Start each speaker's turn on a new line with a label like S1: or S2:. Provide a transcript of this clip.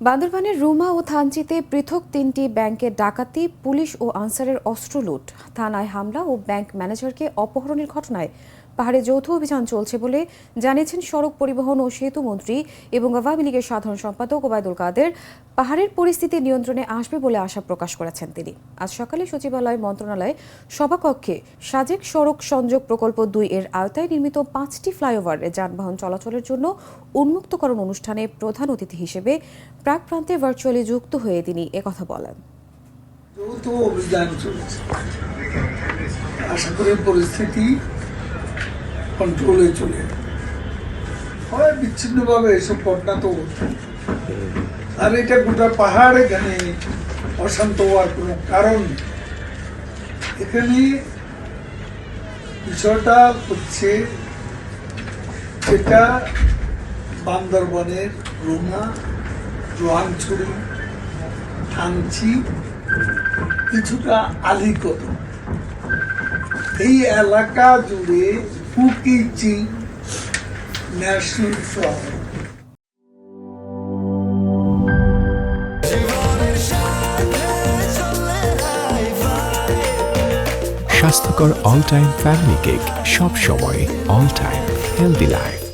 S1: বান্দরবানের রুমা ও থানচিতে পৃথক তিনটি ব্যাংকে ডাকাতি, পুলিশ ও আনসারের অস্ত্র লুট থানায় হামলা ও ব্যাংক ম্যানেজারকে অপহরণের ঘটনায় পাহাড়ে যৌথ অভিযান চলছে বলে জানিয়েছেন সড়ক পরিবহন ও সেতু মন্ত্রী এবং আওয়ামী লীগের সাধারণ সম্পাদক ওবায়দুল কাদের। পাহাড়ের পরিস্থিতি নিয়ন্ত্রণে আসবে বলে আশা প্রকাশ করেছেন তিনি। আজ সকালে সচিবালয় মন্ত্রণালয় সভাকক্ষে সাজেক সড়ক সংযোগ প্রকল্প দুই এর আওতায় নির্মিত পাঁচটি ফ্লাইওভারে যানবাহন চলাচলের জন্য উন্মুক্তকরণ অনুষ্ঠানে প্রধান অতিথি হিসেবে প্রাক প্রান্তে ভার্চুয়ালি যুক্ত হয়ে তিনি একথা বলেন।
S2: যৌথ অভিযান চলছে। আশা করি পরিস্থিতি কন্ট্রোলে চলে। হয় বিচ্ছিন্নভাবে এসব ঘটনা তো আর এটা গোটা পাহাড় এখানে অশান্ত হওয়ার কোনো কারণ এখানে বিষয়টা হচ্ছে যেটা বান্দরবনের রুমা রোয়াংছড়ি থানচি কিছুটা আলিকত এই এলাকা জুড়ে ফুকিচি National ফ্লাওয়ার
S3: স্বাস্থ্যকর অল টাইম ফ্যামিলি কেক সব সময় অল টাইম হেলদি লাইফ